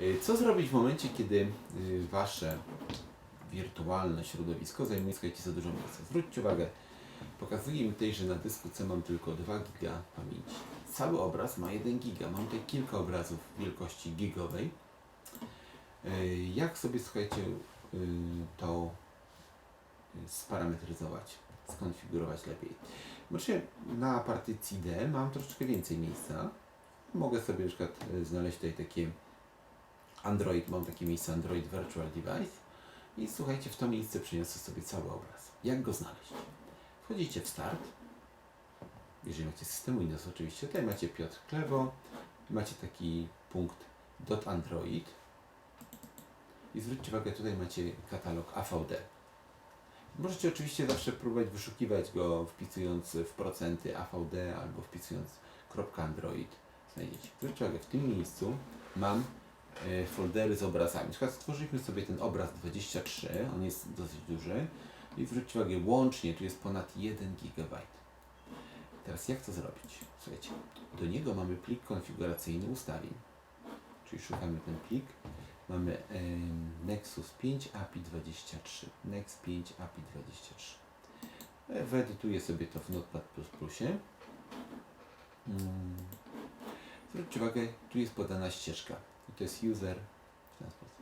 Y, Co zrobić w momencie, kiedy y, Wasze wirtualne środowisko zajmuje słuchajcie, za dużo miejsca? Zwróćcie uwagę, pokazuje mi tutaj, że na dysku C mam tylko 2 giga pamięci. Cały obraz ma 1 giga. Mam tutaj kilka obrazów wielkości gigowej. Y, Jak sobie, słuchajcie, to sparametryzować, skonfigurować lepiej? Znaczy, na partycji D mam troszeczkę więcej miejsca. Mogę sobie na przykład znaleźć tutaj takie Android, mam takie miejsce Android Virtual Device i słuchajcie, w to miejsce przyniosę sobie cały obraz. Jak go znaleźć? Wchodzicie w Start, jeżeli macie system Windows oczywiście, tutaj macie Piotr Klewo, macie taki punkt .android i zwróćcie uwagę, tutaj macie katalog AVD. Możecie oczywiście zawsze próbować wyszukiwać go wpisując w procenty AVD albo wpisując .android. Znajdziecie. Zwróćcie uwagę, w tym miejscu mam foldery z obrazami. Na stworzyliśmy sobie ten obraz 23, on jest dosyć duży i zwróćcie uwagę, łącznie tu jest ponad 1 GB. Teraz jak to zrobić? Słuchajcie, do niego mamy plik konfiguracyjny ustawień. Czyli szukamy ten plik. Mamy em, Nexus 5 API 23. Nex 5 API 23. E, Wyedytuję sobie to w Notepad++. Mm. Zwróćcie uwagę, tu jest podana ścieżka. To jest user. W ten sposób.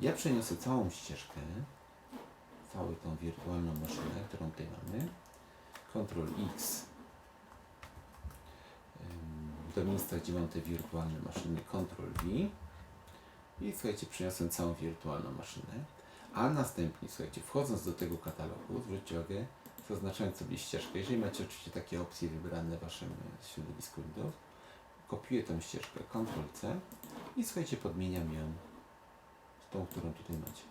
Ja przeniosę całą ścieżkę, całą tą wirtualną maszynę, którą tutaj mamy. Ctrl X. Do miejsca, gdzie mam te wirtualne maszyny, Ctrl V. I słuchajcie, przeniosłem całą wirtualną maszynę, a następnie, słuchajcie, wchodząc do tego katalogu, zwróćcie uwagę, zaznaczając sobie ścieżkę, jeżeli macie oczywiście takie opcje wybrane w Waszym środowisku Windows, kopiuję tą ścieżkę, Ctrl C i słuchajcie, podmieniam ją z tą, którą tutaj macie.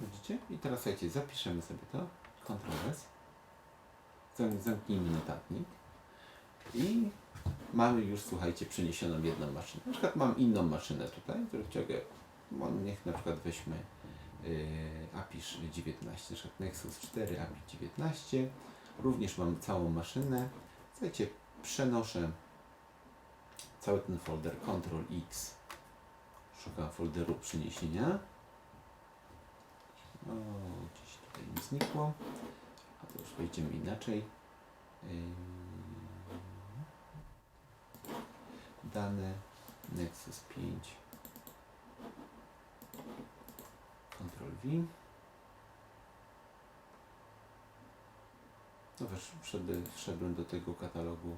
Widzicie? I teraz słuchajcie, zapiszemy sobie to, Ctrl S, Zam- zamknijmy notatnik i mamy już, słuchajcie, przeniesioną jedną maszynę. Na przykład mam inną maszynę tutaj, którą ciągę, no, niech na przykład weźmy yy, APISZ 19, na przykład Nexus 4 API 19. Również mam całą maszynę. Słuchajcie, przenoszę cały ten folder Ctrl X. Szukam folderu przeniesienia. O, gdzieś tutaj mi znikło. A to już wejdziemy inaczej. Dane Nexus 5 Ctrl V no wiesz, wszedłem do tego katalogu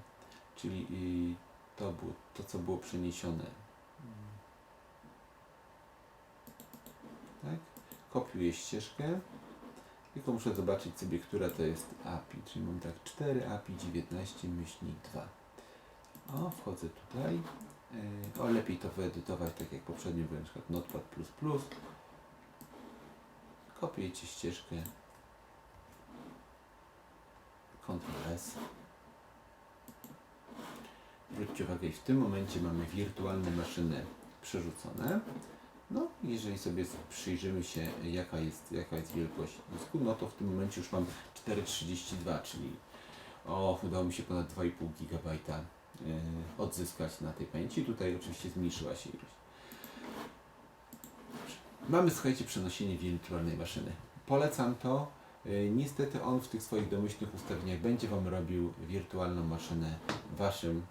czyli y, to, było, to co było przeniesione tak kopiuję ścieżkę tylko muszę zobaczyć sobie, która to jest API, czyli mam tak 4 API 19 myślnik 2 o, wchodzę tutaj. Yy, O, lepiej to wyedytować, tak jak poprzednio, na przykład Notepad++. Kopiujecie ścieżkę. Ctrl S. Zwróćcie uwagę, w tym momencie mamy wirtualne maszyny przerzucone. No, jeżeli sobie przyjrzymy się, jaka jest, jaka jest wielkość dysku, no to w tym momencie już mam 4,32, czyli o, udało mi się ponad 2,5 GB y, odzyskać na tej pamięci. Tutaj oczywiście zmniejszyła się ilość. Mamy, słuchajcie, przenoszenie wirtualnej maszyny. Polecam to. Y, Niestety on w tych swoich domyślnych ustawieniach będzie Wam robił wirtualną maszynę waszym,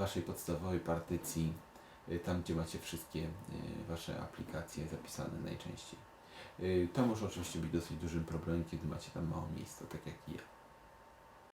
Waszej podstawowej partycji, y, tam gdzie macie wszystkie y, Wasze aplikacje zapisane najczęściej. Y, To może oczywiście być dosyć dużym problemem, kiedy macie tam mało miejsca, tak jak i ja.